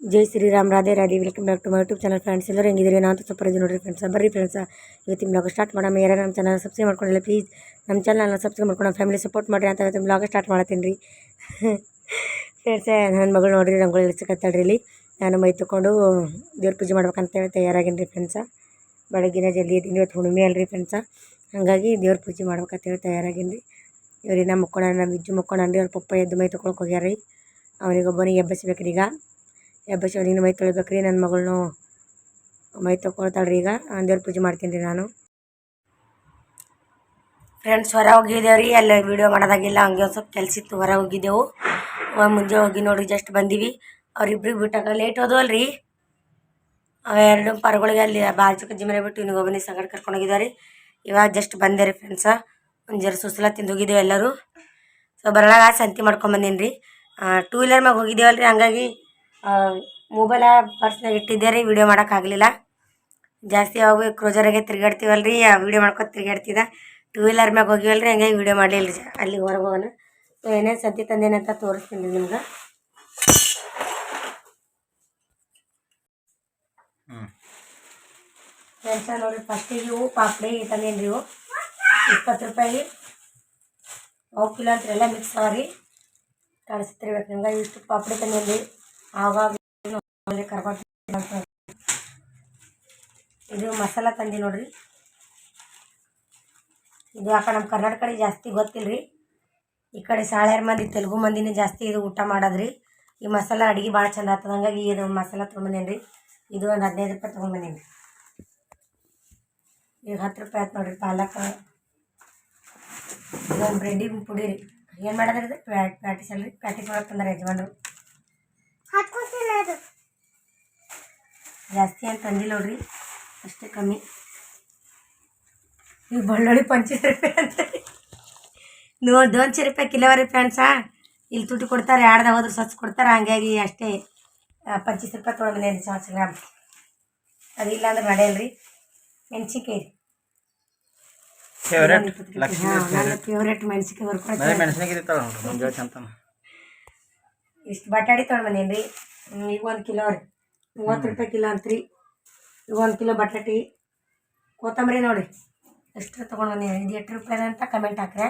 Jai Shriram Radhe Radhe. Welcome back to my YouTube channel friends ಎಲ್ಲರೂ ಹೆಂಗಿದ್ದೀರಿ? ನಾನು super ಇದ್ದೀವಿ ನೋಡಿರಿ ಫ್ರೆಂಡ್ಸ್ ಬರ್ರಿ ಫ್ರೆಂಡ್ಸ್ ಇವತ್ತಿನ ಬ್ಲಾಗ್ ಸ್ಟಾರ್ಟ್ ಮಾಡೋಣ. ಯಾರು ನಮ್ಮ ಚಾನಲ್ ಸಬ್ಸ್ಕ್ರೈಬ್ ಮಾಡ್ಕೊಂಡಿಲ್ಲ ಪ್ಲೀಸ್ ನಮ್ಮ ಚಾನಲ್ನ ಸಬ್ಸ್ಕ್ರೈಬ್ ಮಾಡ್ಕೊಂಡು ಫ್ಯಾಮಿಲಿ ಸಪೋರ್ಟ್ ಮಾಡಿರಿ ಅಂತ ಇವತ್ತಿನ ಬ್ಲಾಗ್ ಸ್ಟಾರ್ಟ್ ಮಾಡತ್ತೀನಿ ರೀ. ಫ್ರೆಂಡ್ಸ್ ನನ್ನ ಮಗಳು ನೋಡಿರಿ ರಂಗೋಲಿ ಇಡ್ಸಕತ್ತಾಳ್ರಿ ಇಲ್ಲಿ. ನಾನು ಮೈ ತಗೊಂಡು ದೇವ್ರ ಪೂಜೆ ಮಾಡ್ಬೇಕಂತ ಹೇಳಿ ತಯಾರಾಗೀನಿ ರೀ ಫ್ರೆಂಡ್ಸ ಬೆಳಗ್ಗಿನ ಜಲ್ದಿ ಇದ್ದೀನಿ ಇವತ್ತು ಹುಣ್ಣಿಮೆ ಅಲ್ರಿ ಫ್ರೆಂಡ್ಸ ಹಾಗಾಗಿ ದೇವ್ರ ಪೂಜೆ ಮಾಡ್ಬೇಕಂತ ಹೇಳಿ ತಯಾರಾಗೀನಿ ರೀ. ಇವ್ರಿಗೆ ನಮ್ಮ ಮುಕ್ಕೋಣ, ನಮ್ಮ ವಿಜ್ಜು ಮುಕ್ಕೋಣ ಅಂಡಿ ಅವ್ರ ಪಪ್ಪ ಎದ್ದು ಮೈ ತೊಗೊಳಕ್ಕೆ ಹೋಗ್ಯಾರ ರೀ ಅವನಿಗೊಬ್ಬನಿಗೆ ಎಬ್ಬಸ್ಬೇಕು ಎಬ್ಬಸಿ ಮೈ ತೊಳಿಬೇಕ್ರಿ ನನ್ನ ಮಗಳನ್ನೂ ಮೈ ತೊಗೊಳ್ತಾಳ್ರಿ ಈಗ. ದೇವ್ರ ಪೂಜೆ ಮಾಡ್ತೀನಿ ರೀ ನಾನು. ಫ್ರೆಂಡ್ಸ್ ಹೊರ ಹೋಗಿದ್ದೇವೆ ರೀ ಅಲ್ಲಿ ವೀಡಿಯೋ ಮಾಡೋದಾಗಿಲ್ಲ. ಹಂಗೆ ಒಂದು ಸ್ವಲ್ಪ ಕೆಲಸ ಇತ್ತು, ಹೊರ ಹೋಗಿದ್ದೆವು. ಮುಂಜೆ ಹೋಗಿ ನೋಡಿ ಜಸ್ಟ್ ಬಂದೀವಿ. ಅವ್ರಿಬ್ರಿಗೆ ಬಿಟ್ಟಾಗ ಲೇಟ್ ಹೋದವಲ್ಲ ರೀ ಅವೆರಡು ಪರಗಳಿಗೆ ಅಲ್ಲಿ ಬಾಜುಕ ಜಿಮನೆ ಬಿಟ್ಟು ಇವ್ನಿಗೆ ಒಬ್ಬನಿಗೆ ಸಂಗಡ ಕರ್ಕೊಂಡು ಹೋಗಿದ್ದಾರೆ. ರೀ ಇವಾಗ ಜಸ್ಟ್ ಬಂದೆ ರೀ ಫ್ರೆಂಡ್ಸ ಒಂದು ಜರ ಸುಸಲ ತಿಂದು ಹೋಗಿದ್ದೇವೆ ಎಲ್ಲರೂ. ಸೊ ಬರಲಾಗ ಸಂತಿ ಮಾಡ್ಕೊಂಬಂದೀನಿ ರೀ ಟೂ ವೀಲರ್ ಮ್ಯಾಗ ಹೋಗಿದ್ದೇವಲ್ಲ ರೀ ಹಂಗಾಗಿ ಮೊಬೈಲ ಪರ್ಸ್ನಾಗ ಇಟ್ಟಿದ್ದೆ ರೀ ವೀಡಿಯೋ ಮಾಡೋಕ್ಕಾಗಲಿಲ್ಲ ಜಾಸ್ತಿ ಯಾವಾಗ ಕ್ರೋಜರಾಗೆ ತಿರ್ಗಾಡ್ತೀವಲ್ಲ ರೀ ವೀಡಿಯೋ ಮಾಡ್ಕೊತ ತಿರ್ಗಾಡ್ತಿದ್ದೆ. ಟೂ ವೀಲರ್ ಮ್ಯಾಗ ಹೋಗಿವಲ್ಲ ರೀ ಹಂಗಾಗಿ ವೀಡಿಯೋ ಮಾಡಲಿಲ್ಲ ರೀ ಅಲ್ಲಿ ಹೊರಗೆ ಹೋಗೋಣ. ಸೊ ಏನೇನು ಸದ್ಯ ತಂದೇನಂತ ತೋರಿಸ್ತೀನಿ ರೀ ನಿಮ್ಗೆ. ಫ್ರೆಂಡ್ಸ ನೋಡಿರಿ ಫಸ್ಟಿಗೆ ಇವು ಪಾಪಡಿ ತಂದೇನು ರೀ ಇವು. ಇಪ್ಪತ್ತು ರೂಪಾಯಿ. ಅವು ಕಿಲೋ ಅಂತ ಎಲ್ಲ ಮಿಕ್ಸ್ ಅವ ರೀ ಕಳಿಸ್ತಿರ್ಬೇಕು ನಿಮ್ಗೆ ಇಷ್ಟು ಪಾಪಡಿ ತಂದೇನು ರೀ. ಆವಾಗ ಇದು ಮಸಾಲ ತಂದಿ ನೋಡ್ರಿ. ಇದು ಕಡೆ ನಮ್ಮ ಕರ್ನಾಟಕ ಕಡೆ ಜಾಸ್ತಿ ಗೊತ್ತಿಲ್ಲರಿ ಈ ಕಡೆ ಸಾಳ್ಯಾರ ಮಂದಿ, ತೆಲುಗು ಮಂದಿನೇ ಜಾಸ್ತಿ ಇದು ಊಟ ಮಾಡೋದ್ರಿ. ಈ ಮಸಾಲ ಅಡುಗೆ ಭಾಳ ಚಂದ ಆಗ್ತದೆ ಹಂಗಾಗಿ ಇದು ಮಸಾಲ ತೊಗೊಂಬಂದೇನಿ ರೀ ಇದು ಒಂದು ಹದಿನೈದು ರೂಪಾಯಿ ತೊಗೊಂಬಂದೇನಿ ಈಗ ಹತ್ತು ರೂಪಾಯಿ ಆಯ್ತು ನೋಡಿರಿ ಪಾಲಕ. ಇದೊಂದು ಬ್ರೆಡ್ಡಿ ಪುಡಿ ರೀ. ಏನು ಮಾಡೋದ್ರಿ ಇದು? ಪ್ಯಾಟ್ ಪ್ಯಾಟಿಸ್ ಅಲ್ರಿ? ಪ್ಯಾಟಿಸ್ ಒಳಗೆ ತಂದ್ರೆ ಯಜಮಾನ್ರು. ಜಾಸ್ತಿ ಅಂತ ತಂದಿಲ್ಲ ನೋಡ್ರಿ. ಅಷ್ಟೇ ಕಮ್ಮಿ. ಈಗ ಬೆಳ್ಳುಳ್ಳಿ ಪಂಚೀಸ್ ರೂಪಾಯಿ ಅಂತ. ನೋ ದೋನ್ಶೆ ರೂಪಾಯಿ ಕಿಲೋವರೆ ಫ್ರೆಂಡ್ಸಾ? ಇಲ್ಲಿ ತುಟ್ಟಿ ಕೊಡ್ತಾರೆ ಆಡ್ದಾಗ ಹೋದ್ರೆ ಸ್ವಚ್ಛ ಕೊಡ್ತಾರೆ ಹಂಗಾಗಿ ಅಷ್ಟೇ ಪಂಚೀಸ್ ರೂಪಾಯಿ ತೊಗೊಂಡು ಸಾಸ್ ಗ್ರಾಮ್. ಅದಿಲ್ಲ ಅಂದ್ರೆ ನಡೆಯಲ್ಲ ರೀ. ಮೆಣಸಿನ್ಕಾಯಿ ಫೇವ್ರೇಟ್ ನನ್ನ ಫೇವ್ರೇಟ್ ಮೆಣಸಿನ್ಕಾಯಿ ಇಷ್ಟು ಬಟಾಡಿ ತೊಗೊಂಡು ಬಂದೇನಿ ರೀ. ಈಗ ಒಂದು ಕಿಲೋ ರೀ. ಮೂವತ್ತು ರೂಪಾಯಿ ಕಿಲೋ ಅಂತ್ರಿ. ಈಗ ಒಂದು ಕಿಲೋ ಬಟಾಟಿ ಕೊತ್ತಂಬರಿ ನೋಡಿ. ಎಷ್ಟು ತೊಗೊಂಡು ಬಂದೀನಿ ಇದು ಎಷ್ಟು ರೂಪಾಯಿ ಅಂತ ಕಮೆಂಟ್ ಹಾಕ್ರೆ.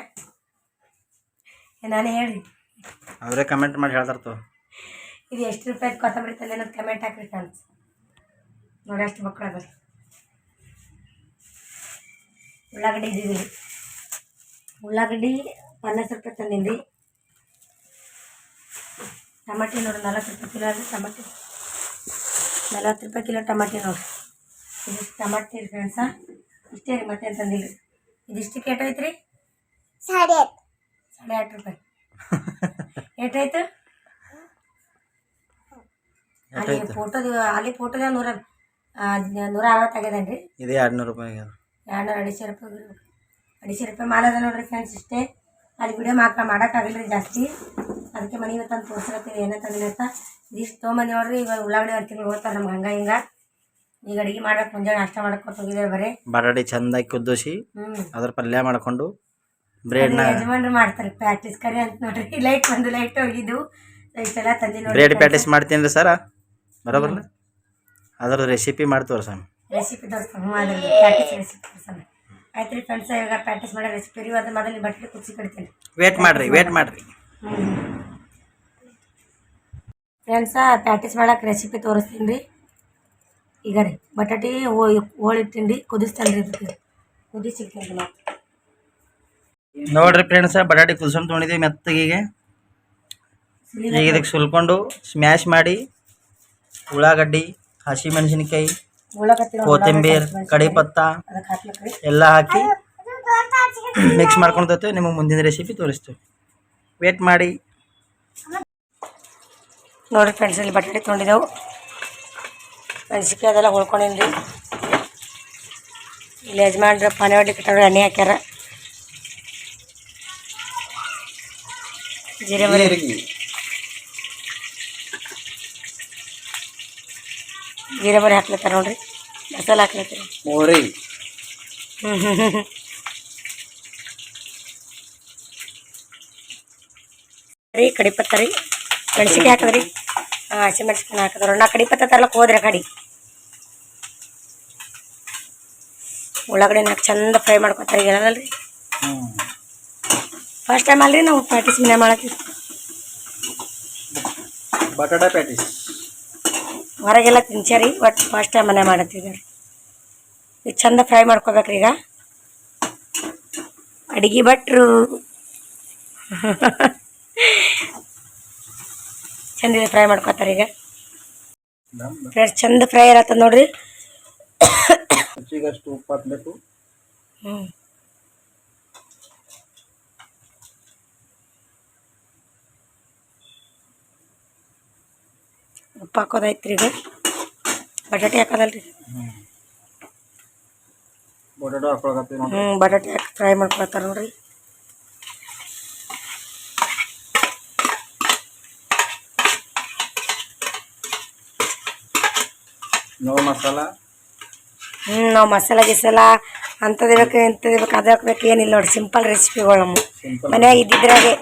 ನಾನೇ ಹೇಳಿ ಅವರೇ ಕಮೆಂಟ್ ಮಾಡಿ ಹೇಳ್ತಾರ ಇದು ಎಷ್ಟು ರೂಪಾಯಿ ಕೊತ್ತಂಬರಿ ತಂದೆ ಅನ್ನೋದು ಕಮೆಂಟ್ ಹಾಕ್ರಿ ಫ್ರೆಂಡ್ಸ್ ನೋಡಿ ಅಷ್ಟು ಮಕ್ಕಳು ಅದ ಉಳ್ಳಾಗಡ್ಡಿ ಇದ್ದೀವಿ ಉಳ್ಳಾಗಡ್ಡಿ ಪನ್ನಾಸ್ ರೂಪಾಯಿ ತಂದೀನಿ ರೀ ಟಮಾಟಿ ನೋಡಿ ನಲ್ವತ್ತು ರೂಪಾಯಿ ಕಿಲೋ ಅಂದರೆ ಟಮಾಟಿ. ನಲ್ವತ್ತು ರೂಪಾಯಿ ಕಿಲೋ ಟಮಾಟಿ ನೋಡಿ ಇದಿಷ್ಟು ಟಮಾಟಿ ರೀ ಫ್ರೆಂಡ್ಸ. ಇಷ್ಟೇ ರೀ ಮತ್ತೆ ತಂದಿಲ್ಲ. ರೀ ಇದಿಷ್ಟು ಕೆಟ್ಟೋಯ್ತು ರೀ ಸಾಡೆ ಸಾಡೆ ಆರು ರೂಪಾಯಿ. ಎಷ್ಟಾಯ್ತು ಅಲ್ಲಿ ಫೋಟೋದು ಅಲ್ಲಿ ಫೋಟೋದ ನೂರ ನೂರ ಅರವತ್ತು ಆಗ್ಯದೇನು ರೀ ಇದೇ ಎರಡ್ನೂರು ರೂಪಾಯಿ ಆಗ್ಯದ. ಎರಡ್ನೂರ ಅಡಿಸೆ ರೂಪಾಯಿ. ಇರ್ಬೇಕು. ರೂಪಾಯಿ ಮಾಲದ ಅದ ನೋಡ್ರಿ ಫ್ರೆಂಡ್ಸ್ ಇಷ್ಟೇ. ಅಲ್ಲಿ ವಿಡಿಯೋ ಮಾತ್ರ ಮಾಡೋಕ್ಕಾಗಲ್ಲ ರೀ ಜಾಸ್ತಿ. ಅದಕ್ಕೆ ಮನೆಗೆ ತಂದು ತೋರ್ಸಕತ್ತೀನಿ ಏನೇ ತಂದಿನತ್ತ ಅಂತ. ಇದಿಷ್ಟು ತೊಗೊಂಬಂದು ನೋಡ್ರಿ ಇವಾಗ ಉಳ್ಳಾಗಡ್ಡಿ ಒಂದು ತಿಂಗಳು ಹೋಗ್ತಾರೆ ನಮ್ಗೆ ಹಂಗ ಹಿಂಗ. ಈಗ ಅಡಿಗೆ ಮಾಡ್ಬೇಕು ಮುಂಜಾನೆ ನಾಷ್ಟ ಮಾಡ್ಕೊತ ಹೋಗಿದ್ದೇವೆ ಬರೀ. ಬರಡಿ ಚಂದಾಗಿ ಕುದ್ದಿಸಿ ಹ್ಞೂ ಅದ್ರ ಪಲ್ಯ ಮಾಡ್ಕೊಂಡು ಬ್ರೆಡ್ ಯಜಮಾನ್ರು ಮಾಡ್ತಾರೆ ಪ್ಯಾಟಿಸ್ ಕರಿ ಅಂತ ನೋಡ್ರಿ. ಲೈಟ್ ಬಂದು ಲೈಟ್ ಹೋಗಿದ್ದು. ಇಷ್ಟೆಲ್ಲ ತಂದಿ ನೋಡಿ ಬ್ರೆಡ್ ಪ್ಯಾಟಿಸ್ ಮಾಡ್ತೀನಿ ರೀ ಸರ? ಬರೋಬರ್ಲ ಅದ್ರ ರೆಸಿಪಿ ಮಾಡಿ ಸರ್ ರೆಸಿಪಿ ತೋರಿಸ್ತಾನೆ. ಅದ್ರದ್ದು ಪ್ಯಾಟಿಸ್ ರೆಸಿಪಿ ತೋರಿಸ್ತಾನೆ ಆಯ್ತು ರೀ ಫ್ರೆಂಡ್ಸ್ ಇವಾಗ ಪ್ಯಾಟಿಸ್ ಮಾಡೋ ರೆಸಿಪಿ ರೀ ಅದು ಮೊದಲು ಬಟ್ಟೆ ಕುದಿಸಿ ಕಡಿತೀನಿ ವೇಟ್ ಮಾಡ್ರಿ ವೇಟ್ ಮಾಡ್ರಿ. ಫ್ರೆಂಡ್ಸ ಪ್ಯಾಟಿಸ್ ಮಾಡಕ್ಕೆ ರೆಸಿಪಿ ತೋರಿಸ್ತೀನಿ ರೀ. ಈಗ ರೀ ಬಟಾಟಿ ಹೋಳಿಟ್ಟಿನಿ ರೀ ಕುದಿಸ್ತಾನೆ ರೀ ಇದಕ್ಕೆ. ಕುದಿಸಿಕ್ತೀನಿ ಮತ್ತೆ ನೋಡ್ರಿ ಫ್ರೆಂಡ್ಸ ಬಟಾಟಿ ಕುದಿಸ್ಕೊಂಡು ತೊಗೊಂಡಿದ್ದೀವಿ ಮೆತ್ತಗೀಗೆ ಈಗ. ಇದಕ್ಕೆ ಸುಲ್ಕೊಂಡು ಸ್ಮ್ಯಾಶ್ ಮಾಡಿ ಉಳ್ಳಾಗಡ್ಡಿ ಹಸಿ ಮೆಣಸಿನಕಾಯಿ ಉಳ್ಳಾಗಡ್ಡಿ ಕೊತ್ತಂಬರಿ ಕಡಿಪತ್ತ ಎಲ್ಲ ಹಾಕಿ ಮಿಕ್ಸ್ ಮಾಡ್ಕೊಂಡು ನಿಮಗೆ ಮುಂದಿನ ರೆಸಿಪಿ ತೋರಿಸ್ತೀವಿ. ವೇಟ್ ಮಾಡಿ. ನೋಡಿ ಫ್ರೆಂಡ್ಸ್ ಇಲ್ಲಿ ಬಟಾಟೆ ತೊಗೊಂಡಿದ್ದೆವು ಮೆಣಸಿನ್ಕಾಯಿ ಅದೆಲ್ಲ ಹೊಳ್ಕೊಂಡಿನಿ ಇಲ್ಲಿ ಯಜಮಾನ್ರು ಪಾನಿ ಹೊಡಿ ಕಟ್ಟೋರು ಎಣ್ಣೆ ಹಾಕ್ಯಾರ. ಜೀರೆ ಮರಿ. ಜೀರೆ ಮರಿ ಹಾಕ್ಲತ್ತಾರ ನೋಡ್ರಿ. ಮಸಾಲೆ ಹಾಕ್ಲತ್ತೀರಿ ಹ್ಞೂ ಹ್ಞೂ ಹ್ಞೂ ರೀ ಕಡಿಪತ್ತ ರೀ. ಮೆಣಸಿನ್ಕಾಯಿ ಹಾಕದ್ರಿ. ಹಾಂ ಹಸಿಮೆಣ್ಸಿಕಾಯಿ ಹಾಕಿದ್ರು. ನಾ ಕಡಿ ಪತ್ತ ತರ್ಲಕ್ಕೆ ಹೋದ್ರೆ ಕಡಿ. ಉಳ್ಳಾಗಡ್ಡೆ ನಾಲ್ಕು ಚಂದ ಫ್ರೈ ಮಾಡ್ಕೊತಾರೆ ಹೇಳಲ್ರಿ ಹ್ಞೂ ಫಸ್ಟ್ ಟೈಮ್ ಅಲ್ರಿ ನಾವು ಪ್ಯಾಟಿಸ್ ಮನೆ ಮಾಡತ್ತೀವಿ ಬಟಾಟಾ ಪ್ಯಾಟೀಸ್ ಹೊರಗೆಲ್ಲ ತಿನ್ಚಾರಿ ಬಟ್ ಫಸ್ಟ್ ಟೈಮ್ ಮನೆ ಮಾಡತ್ತಿದ್ದಾರೆ ಈಗ ಚಂದ ಫ್ರೈ ಮಾಡ್ಕೋಬೇಕ್ರಿ ಈಗ. ಅಡಿಗೆ ಭಟ್ರು. ಚಂದ ಫ್ರೈ ಮಾಡ್ಕೊತಾರೆ ಈಗ. ಫ್ರೆಂಡ್ಸ್ ಚಂದ ಫ್ರೈ ಇರತ್ತದ ನೋಡ್ರಿ. ರುಚಿಗಷ್ಟು ಉಪ್ಪು ಹಾಕಬೇಕು. ಹ್ಞೂ ಉಪ್ಪು ಹಾಕೋದೈತ್ರಿ ಈಗ. ಬಟಾಟೆ ಹಾಕೋದಲ್ರಿ. ರೀ ಹಾಕೊಳಕತ್ತೀವಿ ಹ್ಞೂ ಬಟಾಟೆ ಹಾಕಿ ಫ್ರೈ ಮಾಡ್ಕೊಳ್ತಾರೆ ನೋಡ್ರಿ. ನೋ ಮಸಾಲ ಹ್ಞೂ ನಾವು ಮಸಾಲೆ ಗಿಸಾಲ ಅಂಥದ್ದು ಬೇಕು ಇಂಥದ್ದು ಬೇಕು ಅದು ಹಾಕ್ಬೇಕು ಏನಿಲ್ಲ ನೋಡಿ ಸಿಂಪಲ್ ರೆಸಿಪಿಗಳು ನಮ್ಮ. ಮನ್ಯಾಗ ಇದ್ದಿದ್ರಾಗೆ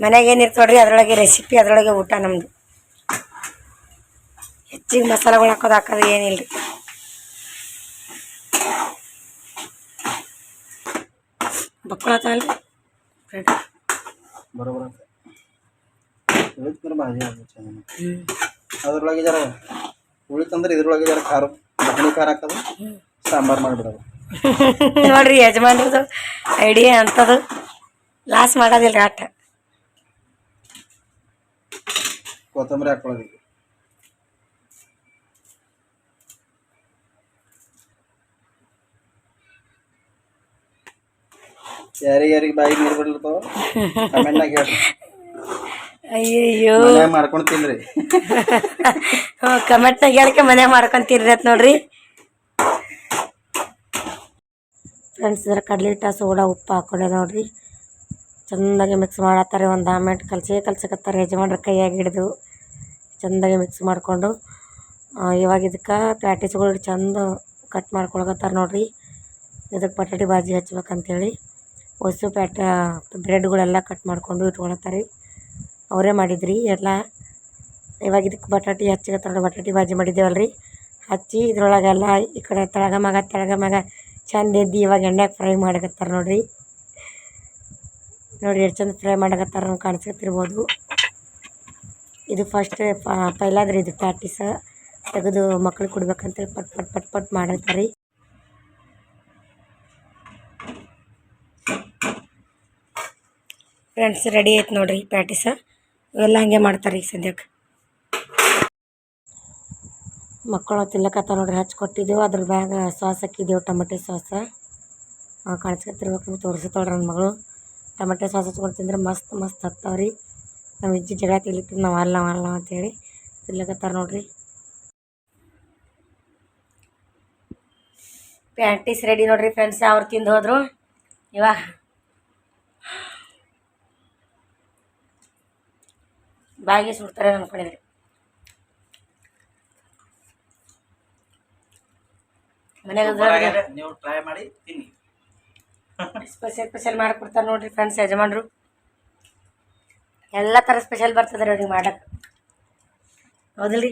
ಮನ್ಯಾಗ ಏನಿರ್ತವೆ ನೋಡ್ರಿ ಅದರೊಳಗೆ ರೆಸಿಪಿ ಅದರೊಳಗೆ ಊಟ ನಮ್ಮದು ಹೆಚ್ಚಿಗೆ ಮಸಾಲೆಗಳು ಹಾಕೋದು ಹಾಕೋದು ಏನಿಲ್ಲ ರೀ ಬರೋಬರ ಆಗ್ಬೇಕು ಚೆನ್ನಾಗಿ ಹ್ಞೂ ಅದ್ರೊಳಗೆ ಜರ ಉಳಿತಂದ್ರೆ ಇದ್ರೊಳಗೆ ಜರ ಖಾರ ಬಟಾಣಿ ಖಾರ ಹಾಕೋದು ಸಾಂಬಾರ್ ಮಾಡಿಬಿಡೋದು. ನೋಡ್ರಿ ಯಜಮಾನ್ರದು ಐಡಿಯಾ ಅಂಥದ್ದು ಲಾಸ್ ಮಾಡೋದಿಲ್ಲ ಆಟ ಕೊತ್ತಂಬರಿ ಹಾಕೊಳ್ಳೋದಿಲ್ಲ. ಯಾರಿಗೆ ಯಾರಿಗೆ ಬಾಯಿಗೆ ನೀರು ಬಿಡ್ಲತ್ತಾವ ಕಮೆಂಟ್ನಾಗ ಅಯ್ಯಯ್ಯೋ. ಮಾಡ್ಕೊಂಡು ತಿನ್ರಿ. ಕಮೆಂಟ್ನಾಗ ಹೇಳಿಕೆ ಮನೆ ಮಾಡ್ಕೊಂತೀರಿ ಅಂತ ನೋಡ್ರಿ. ಫ್ರೆಂಡ್ಸ್ ಇದ್ರ ಕಡಲೆ ಹಿಟ್ಟ ಸೋಡಾ ಉಪ್ಪು ಹಾಕೊಂಡೆ ನೋಡ್ರಿ. ಚೆಂದಾಗಿ ಮಿಕ್ಸ್ ಮಾಡತ್ತಾರೆ ಒಂದು ಆಮೆಂಟ್ ಕಲಸೇ ಕಲ್ಸಕತ್ತಾರೆ ಯಜಮಾನ್ರ ಕೈಯಾಗಿ ಹಿಡಿದು. ಚೆಂದಾಗಿ ಮಿಕ್ಸ್ ಮಾಡಿಕೊಂಡು. ಇವಾಗ ಇದಕ್ಕೆ ಪ್ಯಾಟೀಸ್ಗಳು ಚಂದ ಕಟ್ ಮಾಡ್ಕೊಳಕತ್ತಾರೆ ನೋಡ್ರಿ. ಇದಕ್ಕೆ ಪಟಾಟಿ ಬಾಜಿ ಹಚ್ಬೇಕಂತೇಳಿ. ಹೊಸು ಪ್ಯಾಟ ಬ್ರೆಡ್ಗಳೆಲ್ಲ ಕಟ್ ಮಾಡಿಕೊಂಡು ಇಟ್ಕೊಳತ್ತಾರೆ ಅವರೇ ಮಾಡಿದ್ರಿ. ಎಲ್ಲ ಇವಾಗ ಇದಕ್ಕೆ ಬಟಾಟಿ ಹಚ್ಚಿಗತ್ತಾರ ಬಟಾಟಿ ಬಾಜಿ ಮಾಡಿದ್ದೇವಲ್ರಿ. ಹಚ್ಚಿ ಇದ್ರೊಳಗೆಲ್ಲ ಈ ಕಡೆ ತೆಳಗ ಮಗ ತೆಳಗ ಮಗ ಚಂದ ಎದ್ದು ಇವಾಗ ಎಣ್ಣೆಗೆ ಫ್ರೈ ಮಾಡಕತ್ತಾರೆ ನೋಡಿರಿ. ನೋಡಿ ಎಷ್ಟು ಚಂದ ಫ್ರೈ ಮಾಡಕತ್ತಾರ ಕಾಣಿಸ್ಕತ್ತಿರ್ಬೋದು. ಇದು ಫಸ್ಟ್ ಪೈಲಾದ್ರಿ ಇದು ಪ್ಯಾಟಿಸ ತೆಗೆದು ಮಕ್ಳಿಗೆ ಕೊಡ್ಬೇಕಂತೇಳಿ ಪಟ್ ಪಟ್ ಪಟ್ ಪಟ್ ಮಾಡತ್ತಾರೆ ಫ್ರೆಂಡ್ಸ್ ರೆಡಿ ಆಯ್ತು ನೋಡಿರಿ ಪ್ಯಾಟೀಸ ಇವೆಲ್ಲ ಹಂಗೆ ಮಾಡ್ತಾರೆ ಈಗ ಸದ್ಯಕ್ಕೆ. ಮಕ್ಕಳು ತಿನ್ಲಕತ್ತ ನೋಡ್ರಿ, ಹಚ್ಚಿ ಕೊಟ್ಟಿದ್ದೆವು. ಅದ್ರ ಬ್ಯಾಗ ಸಾಸ್ ಹಾಕಿದ್ದೆವು, ಟಮಟೆ ಸಾಸ. ಕಾಣಿಸ್ಕೊತಿರ್ಬೇಕು ತೋರಿಸ್ತಾಳ್ರಿ ನನ್ನ ಮಗಳು. ಟಮಟೆ ಸಾಸ್ ಹಚ್ಕೊಂಡು ತಿಂದ್ರೆ ಮಸ್ತ್ ಮಸ್ತ್ ಹತ್ತಾವ್ರಿ. ನಾವು ಇಜ್ಜಿ ಜಗಳ ತಿನ್ಲಿಕ್ಕೆ ನಾವು ಅಲ್ಲ ಅಲ್ಲ ಅಂತೇಳಿ ತಿನ್ಲಕತ್ತಾರ ನೋಡ್ರಿ. ಪ್ಯಾಂಟೀಸ್ ರೆಡಿ ನೋಡ್ರಿ ಫ್ರೆಂಡ್ಸ್, ಅವ್ರು ತಿಂದು ಹೋದರು. ಇವಾಗ ಬಾಯಿಗೆ ಸುಡ್ತಾರೆ ಅನ್ಕೊಂಡಿದ್ರೆ ನೀವು ಟ್ರೈ ಮಾಡಿ ತಿನ್ನಿ. ಸ್ಪೆಷಲ್ ಸ್ಪೆಷಲ್ ಮಾಡಿಕೊಡ್ತಾರೆ ನೋಡ್ರಿ ಫ್ರೆಂಡ್ಸ್ ಯಜಮಾನ್ರು. ಎಲ್ಲ ಥರ ಸ್ಪೆಷಲ್ ಬರ್ತದೆ ರೀ ಅವ್ರಿಗೆ ಮಾಡಕ್ಕೆ ಹೌದಿಲ್ರಿ?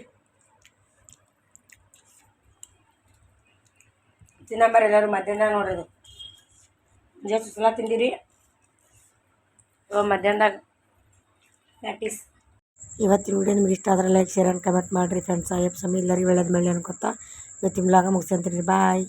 ತಿನ್ನಂಬರ್ ಎಲ್ಲರೂ ಮಧ್ಯಾಹ್ನ ನೋಡೋದು. ಜೊತೆ ಸಲ ತಿಂದಿರಿ? ಓ ಮಧ್ಯಾಹ್ನದಾಗ ಪ್ಯಾಟೀಸ್ ಇವತ್ತಿನ ವಿಡಿಯೋ ನಿಮ್ಗೆ ಇಷ್ಟ ಆದ್ರೆ ಲೈಕ್ ಶೇರ್ ಆ್ಯಂಡ್ ಕಮೆಂಟ್ ಮಾಡಿರಿ ಫ್ರೆಂಡ್ಸ್ ಅಯ್ಯಪ್ಪ ಸ್ವಾಮಿ, ಎಲ್ಲರಿಗೂ ಒಳ್ಳೇದು ಮೇಲೆ ಅನ್ಕೊತಾ ಇವತ್ತಿನ ವ್ಲಾಗ ಮುಗಿಸ್ಕೊಂತೀನಿ ಬಾಯ್